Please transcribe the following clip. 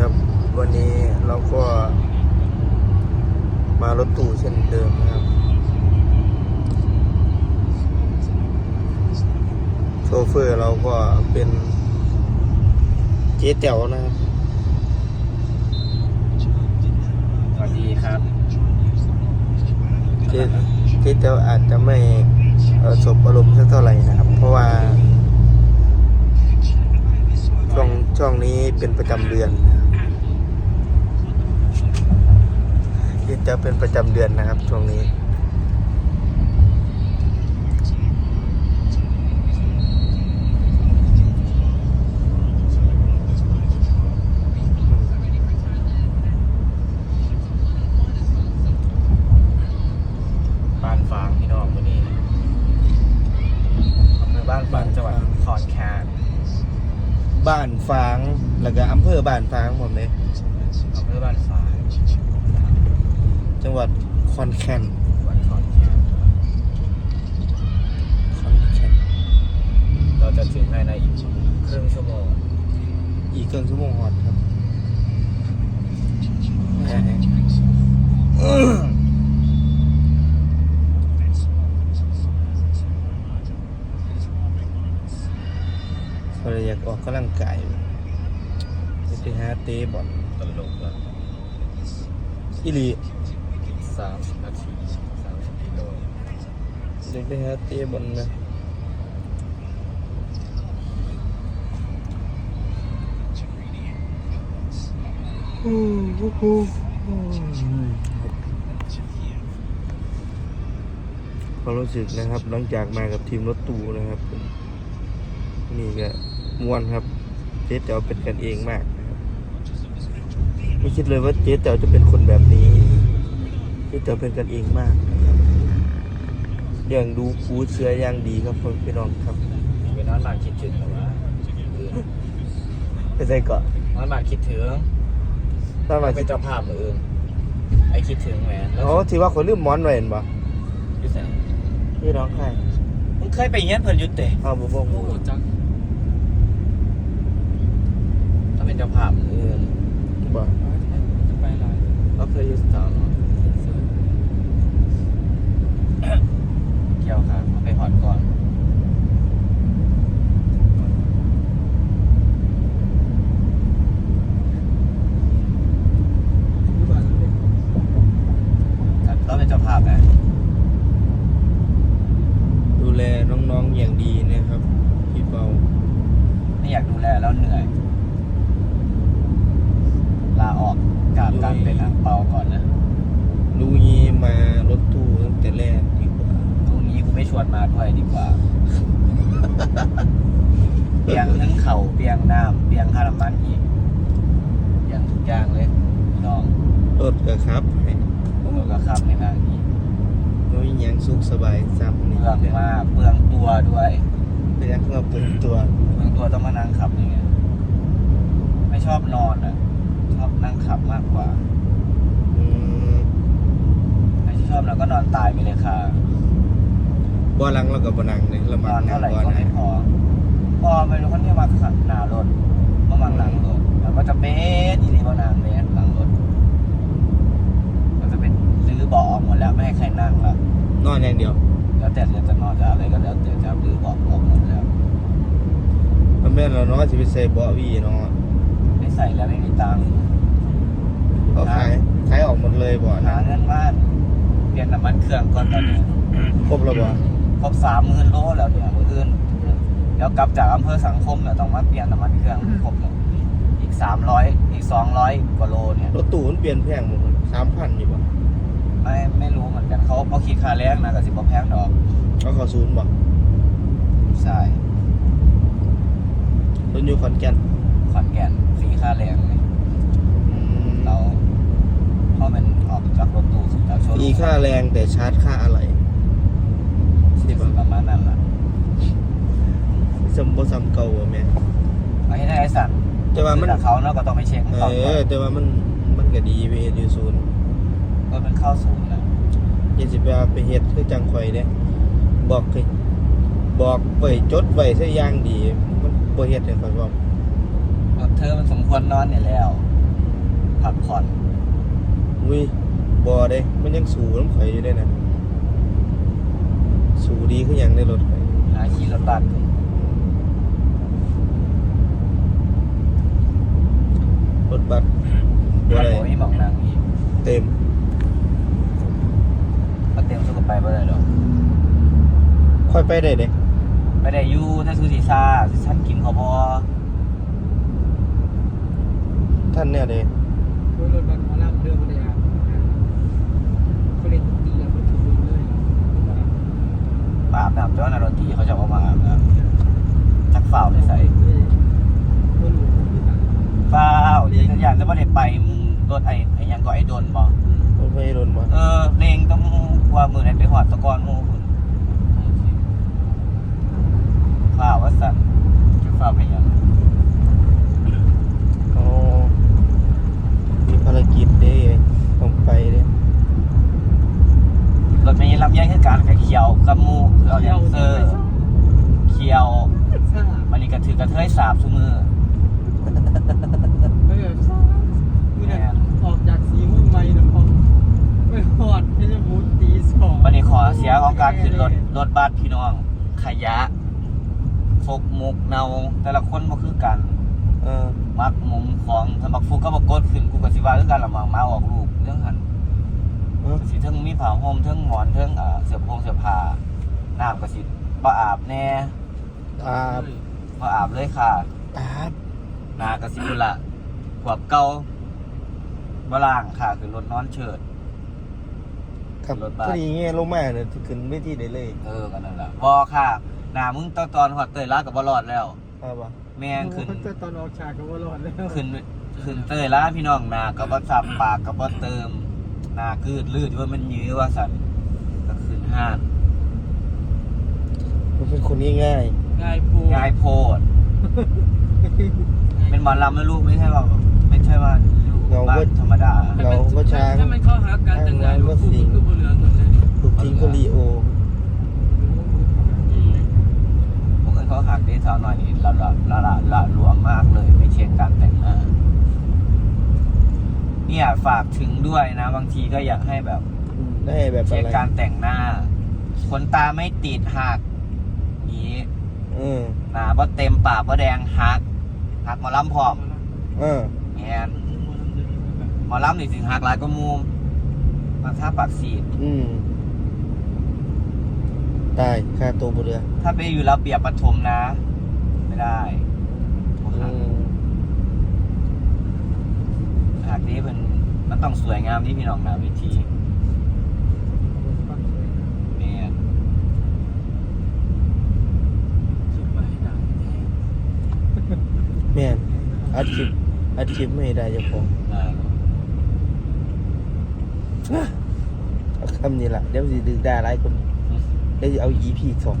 ครับ วันนี้เราก็ มารถตู้เช่นเดิมนะครับ โชเฟอร์เราก็เป็นเจ๊แต๋วนะครับ สวัสดีครับ เจ๊เจ๊แต๋วอาจจะไม่เอ่อสบอารมณ์สักเท่าไหร่นะครับ เพราะว่าช่วงช่วงนี้เป็นประจำเดือนนะครับเจ๊แต๋วเป็นประจำเดือนนะครับช่วงนี้ บ้านฟางพี่น้องวันนี้อำเภอบ้านฟางจังหวัดขอนแก่นบ้านฟาง แล้วก็อำเภอบ้านฟางหมดเลยอำเภอบ้านฟาง จังหวัดคอนแคนจังหวัดขอนแก่นคอนแคนเราจะถึงภายในอีกครึ่งชั่วโมงอีกเกินชั่วโมงฮอดครับเราอยากออกกำลังกายจะไปหาเตะบอลตลกละอีหลี สามสิบนาทีสามสิบกิโลจะไปหาเตะบอลนะความรู้สึกนะครับ หลังจากมากับทีมรถตู้นะครับ นี่ก็มวนครับ เจ๊แต๋วเป็นกันเองมาก ไม่คิดเลยว่าเจ๊แต๋วจะเป็นคนแบบนี้ เจ๊แต๋วเป็นกันเองมากนะครับอย่างดูคูเชื้ออย่างดีครับพ่อพี่น้องครับไปนอนบ้านคิดถึงหรือว่าไปใส่เกาะนอนบ้านคิดถึงตอนมาเป็นเจ้าภาพมืออื่นไอ้คิดถึงแหมแล้วอ๋อที่ว่าคนลืมหมอนไว้เห็นปะพี่แสงพี่น้องใครมึงเคยไปเงี้ยนเพิ่นอยุติอ้าวบุบงโอ้จังถ้าเป็นเจ้าภาพมืออื่นบ่จะไปไรก็เคยอยู่สาวเนาะ เกี่ยวครับไปหอดก่อนครับก็เป็นเจ้าภาพนะดูแลน้องๆอย่างดีนะครับ พี่เปาไม่อยากดูแลแล้วเหนื่อย ลาออกจากการเป็นอ่างเปาก่อนนะ ลูยีมารถตู้ตั้งแต่แรกดีกว่าพรุ่งนี้กูไม่ชวนมาด้วยดีกว่าเปียงทั้งเข่าเปียงน้ำเปียงคารามันอีกเปียงทุกอย่างเลยพี่น้องรถก็ครับให้แล้วก็ขับในทางนี้น้อยยังสุขสบายซ้ำนี่เปลืองมากเปลืองตัวด้วยเป็นยังก็เปิดตัวเปลืองตัวต้องมานั่งขับนี่ไงไม่ชอบนอนอะชอบนั่งขับมากกว่า อืม ไม่ชอบแล้วก็นอนตายไปเลยค่ะบ่หลังแล้วก็บ่นั่งเลยละนมัอนนเท่าไหร่บ่ก็นะไม่พอพอเป็นคนที่มาขับหน้ารถก็มาหลังรถแล้วก็จะเบสอีรีบานางเบสหลังรถก็จะเป็นรื้อเบาะออกหมดแล้วไม่ให้ใครนั่งแล้วนอนอย่างเดียว แล้วแต่จะจะนอนจะอะไรก็แล้วแต่จะรื้อเบาะออกหมดแล้วมันแม่นแล้วเนาะสิไปใส่เบาะวีเนาะไม่ใส่แล้วไม่มีตังค์ก็ขายขายออกหมดเลยบ่หานะเงินบ้าน เปลี่ยนน้ำมันเครื่องก่อนตอนนี้ครบแล้วบ่ครบสามหมื่นโลแล้วเนี่ยมืออื่นเดี๋ยวกลับจากอำเภอสังคมเนี่ยต้องมาเปลี่ยนน้ำมันเครื่องให้ครบเลยอีกสามร้อยอีกสองร้อยกว่าโลเนี่ยรถตู้มันเปลี่ยนแพงหมดสามพันอยู่บ่ไม่ไม่รู้เหมือนกันเขาเขาคิดค่าแรงนะกับสิบแพงดอกก็เข้าศูนย์บ่ใช่รถอยู่ขอนแก่นขอนแก่นฟรีค่าแรงเลย อืม เราเพราะมันออก จากรถตู้สุดแล้วโชว์มีค่าแรงแต่ชาร์จค่าอะไรสิบ่ประมาณนั้นแหละสมบ่ซ้ำเก่าบ่แม่ไม่ให้ไอ้สัตว์แต่ว่ามันแต่เขาเนาะก็ต้องไปเช็คเอก่อนอ แต่ว่ามันมันก็ดีไปเฮ็ดอยู่ศูนย์ก็เป็นเข้าศูนย์นะอย่าสิไปเอาไปเฮ็ดคือจังข่อยเด้บอกคือบอกไว้จดไว้ซะอย่างดี มันบ่เฮ็ดให้ข่อยบอกเธอมันสมควรนอนเนี่ยแล้วอพักผ่อนอุ้ย บอเด้ มันยังสูน้ำข่อยอยู่ได้นะ สูดีขึ้นยังในรถข่อยหาขี่รถบัสรถบัสบ่บ่ได้ได้มีหมองนางอีกเต็ม ก็เต็มสุกไปบ่ได้ดอกค่อยไปได้เด้ไปได้อยู่ถ้าซูซีซ่าสิฉันกินเขาพอท่านเนี่ยเด้ รถรถบัสมาลำเรือพัทยาเขาเล่นตีแล้วก็ถูกเลย มาอาบน้ำเจ้าหน้าดนตรีเขาจะเอามาอาบน้ำจักฝ่าวเลยใส่ก็รู้ที่ต่างฝ่าวเดี๋ยวอยากจะไม่ได้ไปมึงรถไอ้ไอ้หยังก็ไอ้โดนบอกรถไฟรถมาเออเลงต้องว่ามือไหนไปหอดตะกอนหมูคุณฝ่าวว่าสั่นจะฝ่าวไปยังอ๋อมีภารกิจเด้ต้องไปเด้ รถเมล์รับแย่งคือการกับเขียวกับหมูคือเอาแดนเซอร์เขียว ซ่า มันนี่กระถือกระเทยสาบซุมือ ไม่แบบซ่าเมื่อนั้นออกจากสีมุ่งไม่นะพอไม่หอดไม่จะมุดตีสอง วันนี้ขอ เสียของการขึ้นรถรถบัสพี่น้อง ขยะฟกมุกเนาแต่ละคนบ่คือกันเออมักมุมของสมักฟุกก็บอกกดขึ้นกูก็สิว่าคือกันละมังมาออกลูกเรื่องหันเออก็สิเทิงมีผ้าห่มเทิงหมอนเทิงอ่าเสื้อผงเสื้อผ้าน้ำก็สิบ่อาบแน่อาบบ่อาบเลยค่ะอาบหน้าก็สิพุ่นละขวบเก่าบ่ล้างค่ะคือรถนอนเฉิด ครับรถบัสพอดีเงี้ยลงมาเนี่ยขึ้นเวทีได้เลยเออกันนั่นล่ะบ่ค่ะหน้ามึงตอนตอนฮอดเตยลาก็บ่รอดแล้ว ครับปะแม่งขึ้นก็ตอนออกฉากก็ว่ารอดแล้วขึ้นขึ้นเตยลาพี่น้องหน้าก็บ่ซับปากก็บ่เติมหน้ากืดลืดว่ามันยื้อว่าสั่นก็ขึ้นห้านมันเป็นคนง่ายง่ายปูง่ายโพด เป็นหมอลำนะลูกไม่ใช่ว่าไม่ใช่ว่า อยู่บ้านธรรมดาๆเราก็ช้าง ถ้ามันเข้าหากันจังไงลูกคู่คือบนเหลืองเหมือนเลยถูกทิ้งก็ลีโอผมเคยเขาหักได้สาวหน่อยนี่ละละละละละหลวมมากเลยไม่เช็คการแต่งหน้าเนี่ยฝากถึงด้วยนะ บางทีก็อยากให้แบบได้แบบเช็อะคไรการแต่งหน้าขนตาไม่ติดหักนี้เออหนาบ่เต็มปากบ่แดงหักหักหมอลำพร้อมเออแอน หมอลำนี่ถึงหักหลายก็มูมมาท่าปากสีดอืมตายค่าตัวบนเรือถ้าไปอยู่ระเบียบปฐมนะ ไม่ได้อืมหากนี้มันมันต้องสวยงามที่พี่น้องหนาเวิธีแม่นแม่นอัดคลิปอัดคลิปไม่ได้เจ้าของอ่า เอาคำนี้แหละเดี๋ยวสิดึกด่าหลายคนเดี๋ยวสิเอา EP สอง